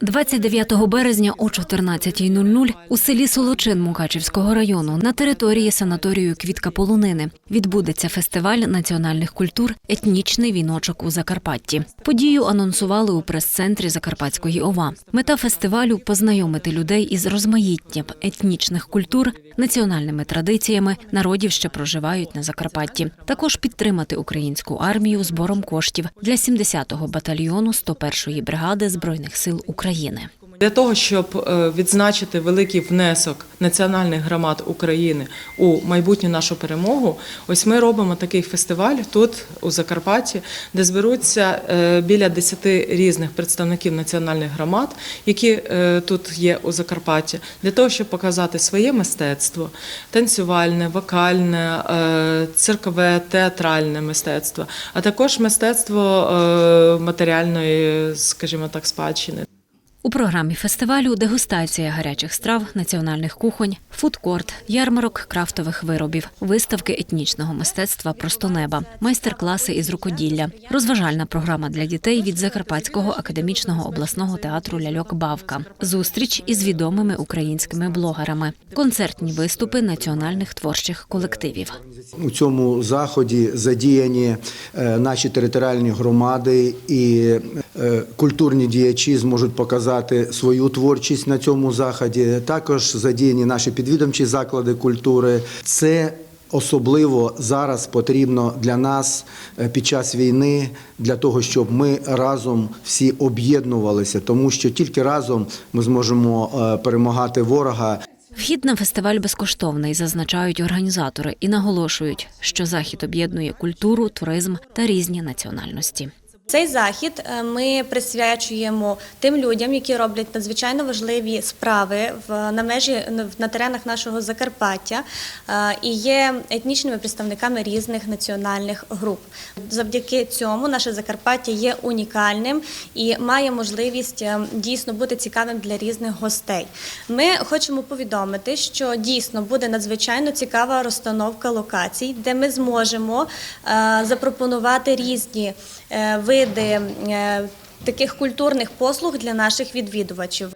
29 березня о 14.00 у селі Солочин Мукачівського району на території санаторію Квітка Полунини відбудеться фестиваль національних культур Етнічний віночок у Закарпатті. Подію анонсували у прес-центрі Закарпатської ОВА. Мета фестивалю познайомити людей із розмаїттям етнічних культур, національними традиціями народів, що проживають на Закарпатті. Також підтримати українську армію збором коштів для 70-го батальйону 101-ї бригади збройних сил України. Для того, щоб е, відзначити великий внесок національних громад України у майбутню нашу перемогу, ось ми робимо такий фестиваль тут, у Закарпатті, де зберуться е, біля 10 різних представників національних громад, які е, тут є у Закарпатті, для того, щоб показати своє мистецтво, танцювальне, вокальне, циркове, театральне мистецтво, а також мистецтво матеріальної, скажімо так, спадщини. У програмі фестивалю дегустація гарячих страв, національних кухонь, фудкорт, ярмарок крафтових виробів, виставки етнічного мистецтва Просто неба, майстер-класи із рукоділля, розважальна програма для дітей від Закарпатського академічного обласного театру Ляльок Бавка, зустріч із відомими українськими блогерами, концертні виступи національних творчих колективів. У цьому заході задіяні е, наші територіальні громади і культурні діячі зможуть показати свою творчість на цьому заході. Також задіяні наші підвідомчі заклади культури. Це Особливо зараз потрібно для нас е, під час війни для того, щоб ми разом всі об'єднувалися, тому що тільки разом ми зможемо е, перемагати ворога. Вхід на фестиваль безкоштовний, зазначають організатори, і наголошують, що захід об'єднує культуру, туризм та різні національності. Цей захід е, ми присвячуємо тим людям, які роблять надзвичайно важливі справи на межі на теренах нашого Закарпаття е, і є етнічними представниками різних національних груп. Завдяки цьому наше Закарпаття є унікальним і має можливість е, дійсно бути цікавим для різних гостей. Ми хочемо повідомити, що дійсно буде надзвичайно цікава розстановка локацій, де ми зможемо запропонувати різні види е, таких культурних послуг для наших відвідувачів.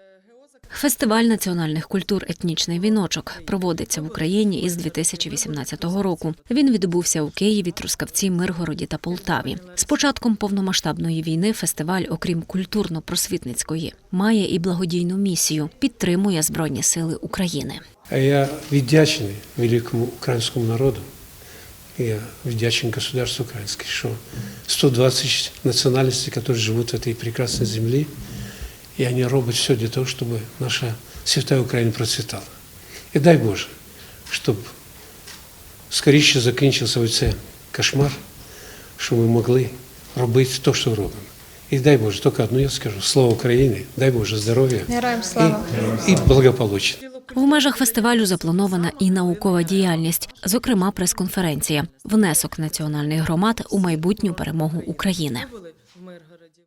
Фестиваль національних культур Етнічний віночок проводиться в Україні із 2018 року. Він відбувся у Києві, Трускавці, Миргороді та Полтаві. З початком повномасштабної війни фестиваль, окрім культурно-просвітницької, має і благодійну місію підтримує Збройні Сили України. Я вдячний великому українському народу. Я вдячен государству украинскому, что 120 национальностей, которые живут в этой прекрасной земле, и они робят все для того, чтобы наша святая Украина процветала. І дай Боже, щоб скоріше закінчився оцей кошмар, щоб ми могли робити те, що робимо. І дай Боже, тільки одну я скажу: слава Україні, дай Боже здоров'я Героям слава! і, і благополуччя. В межах фестивалю запланована і наукова діяльність, зокрема прес-конференція, внесок національних громад у майбутню перемогу України.